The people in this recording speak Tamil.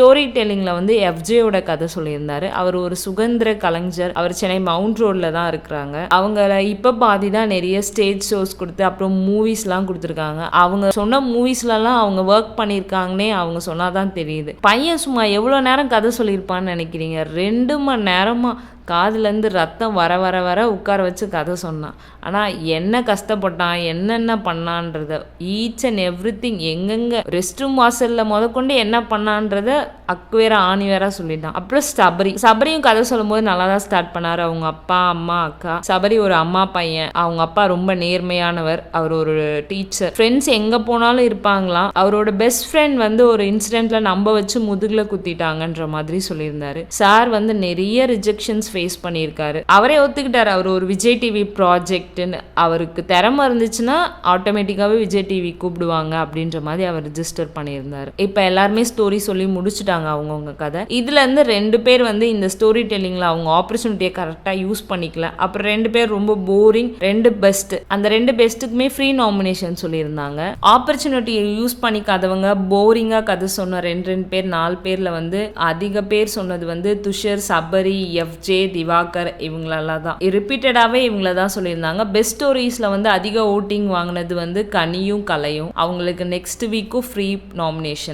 ஸ்டோரி டெல்லிங்கில் வந்து எஃப்ஜேயோட கதை சொல்லியிருந்தாரு. அவர் ஒரு சுதந்திர கலைஞர். அவர் சென்னை மவுண்ட் ரோடில் தான் இருக்கிறாங்க. அவங்கள இப்போ பாதி தான் நிறைய ஸ்டேஜ் ஷோஸ் கொடுத்து அப்புறம் மூவிஸ்லாம் கொடுத்துருக்காங்க. அவங்க சொன்ன மூவிஸ்லலாம் அவங்க ஒர்க் பண்ணியிருக்காங்கன்னே அவங்க சொன்னாதான் தெரியுது. பையன் சும்மா எவ்வளோ நேரம் கதை சொல்லியிருப்பான்னு நினைக்கிறீங்க? ரெண்டு மணி நேரமாக காதுலேருந்து ரத்தம் வர வர வர உட்கார வச்சு கதை சொன்னான். ஆனால் என்ன கஷ்டப்பட்டான் என்னென்ன பண்ணான்றத ஈச் அண்ட் எவ்ரி திங் எங்கெங்கே ரெஸ்ட் ரூம் வாசலில் முதற்கொண்டு என்ன பண்ணான்றத அக்கு வேற ஆணி வேற சொல்லிட்டான். அப்புறம் சபரி. சபரியும் கதை சொல்லும்போது நல்லா தான் ஸ்டார்ட் பண்ணார். அவங்க அப்பா அம்மா அக்கா. சபரி ஒரு அம்மா பையன். அவங்க அப்பா ரொம்ப நேர்மையானவர். அவர் ஒரு டீச்சர் ஃப்ரெண்ட்ஸ் எங்கே போனாலும் இருப்பாங்களாம். அவரோட பெஸ்ட் ஃப்ரெண்ட் வந்து ஒரு இன்சிடென்ட்ல நம்ப வச்சு முதுகில் குத்திட்டாங்கன்ற மாதிரி சொல்லியிருந்தாரு. சார் வந்து நிறைய ரிஜெக்ஷன்ஸ் ஃபேஸ் பண்ணியிருக்காரு. அவரே ஒத்துக்கிட்டார். அவர் ஒரு விஜய் டிவி ப்ராஜெக்ட்னு அவருக்கு திறமை இருந்துச்சுன்னா ஆட்டோமேட்டிக்காகவே விஜய் டிவி கூப்பிடுவாங்க அப்படின்ற மாதிரி அவர் ரிஜிஸ்டர் பண்ணியிருந்தாரு. இப்போ எல்லாருமே ஸ்டோரி சொல்லி முடிச்சுட்டாங்க அவங்கவுங்க கதை. இதுலேருந்து ரெண்டு பேர் வந்து இந்த ஸ்டோரி டெல்லிங்கில் அவங்க ஆப்பர்ச்சுனிட்டியை கரெக்டாக யூஸ் பண்ணிக்கல. அப்புறம் ரெண்டு பேர் ரொம்ப போரிங் ரெண்டு பெஸ்ட் அந்த ரெண்டு பெஸ்ட்டுக்குமே ஃப்ரீ நாமினேஷன் சொல்லியிருந்தாங்க. ஆப்பர்ச்சுனிட்டியை யூஸ் பண்ணிக்காதவங்க போரிங்காக கதை சொன்ன ரெண்டு ரெண்டு பேர் நாலு பேரில் வந்து அதிக பேர் சொன்னது வந்து துஷர் சபரி எஃப்ஜே திவாகர் இவங்களெல்லாம் தான். ரிப்பீட்டடாகவே இவங்கள தான் சொல்லியிருந்தாங்க. பெஸ்ட் ஸ்டோரிஸில் வந்து அதிக ஓட்டிங் வாங்கினது வந்து கனியும் கலையும். அவங்களுக்கு நெக்ஸ்ட் வீக்கும் ஃப்ரீ நாமினேஷன்